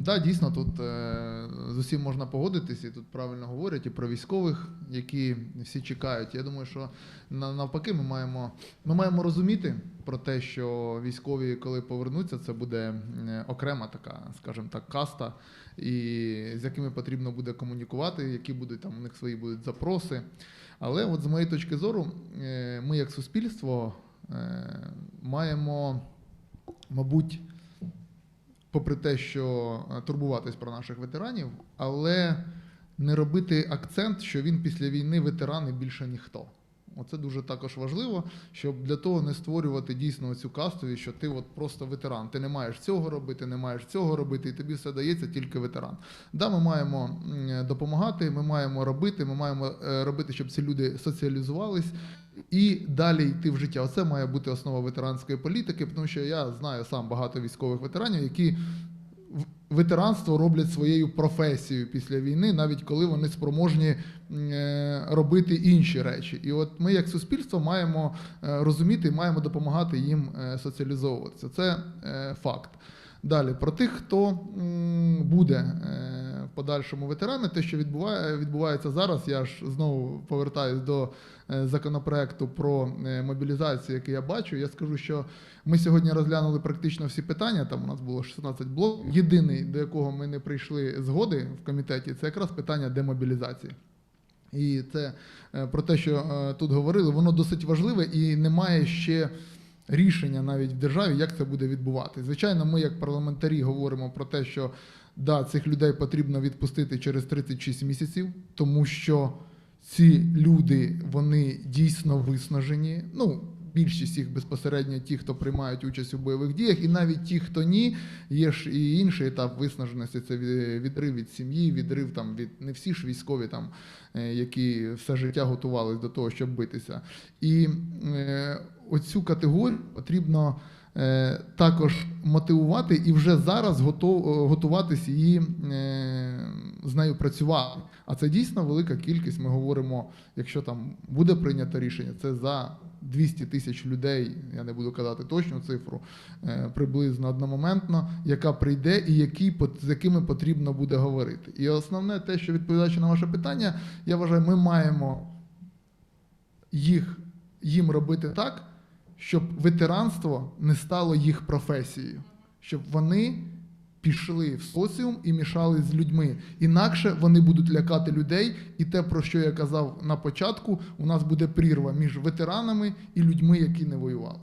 Да, дійсно, тут е, з усім можна погодитись, і тут правильно говорять і про військових, які всі чекають. Я думаю, що на- навпаки, ми маємо, ми маємо розуміти про те, що військові, коли повернуться, це буде окрема така, скажімо так, каста, і з якими потрібно буде комунікувати, які будуть там у них свої будуть запроси. Але от з моєї точки зору, е, ми як суспільство е, маємо, мабуть, попри те, що е, турбуватись про наших ветеранів, але не робити акцент, що він після війни ветеран і більше ніхто. Оце дуже також важливо, щоб для того не створювати дійсно цю кастовість, що ти от просто ветеран. Ти не маєш цього робити, не маєш цього робити, і тобі все дається тільки ветеран. Да, ми маємо допомагати, ми маємо робити, ми маємо е, робити, щоб ці люди соціалізувались і далі йти в життя. Оце має бути основа ветеранської політики, тому що я знаю сам багато військових ветеранів, які ветеранство роблять своєю професією після війни, навіть коли вони спроможні е, робити інші речі. І от ми, як суспільство, маємо розуміти і маємо допомагати їм е, соціалізовуватися. Це е, факт. Далі про тих, хто буде е, в подальшому ветерани, те, що відбуває, відбувається зараз, я ж знову повертаюсь до е, законопроекту про е, мобілізацію, який я бачу. Я скажу, що ми сьогодні розглянули практично всі питання. Там у нас було 16 блоків. Єдиний, до якого ми не прийшли згоди в комітеті, це якраз питання демобілізації. І це про те, що тут говорили, воно досить важливе і немає ще рішення навіть в державі, як це буде відбувати. Звичайно, ми, як парламентарі, говоримо про те, що да, цих людей потрібно відпустити через 36 місяців, тому що ці люди вони дійсно виснажені. Ну, більшість їх безпосередньо ті, хто приймають участь у бойових діях, і навіть ті, хто ні, є ж і інший етап виснаженості. Це відрив від сім'ї, відрив там від не всі ж військові, там е, які все життя готувалися до того, щоб битися. І е, оцю категорію потрібно е, також мотивувати і вже зараз готов, готуватись її е, з нею працювати. А це дійсно велика кількість. Ми говоримо, якщо там буде прийнято рішення, це за 200 тисяч людей, я не буду казати точну цифру, е, приблизно одномоментно, яка прийде і які, з якими потрібно буде говорити. І основне те, що відповідаючи на ваше питання, я вважаю, ми маємо їх, їм робити так, щоб ветеранство не стало їх професією, щоб вони пішли в соціум і мішали з людьми. Інакше вони будуть лякати людей, і те, про що я казав на початку, у нас буде прірва між ветеранами і людьми, які не воювали.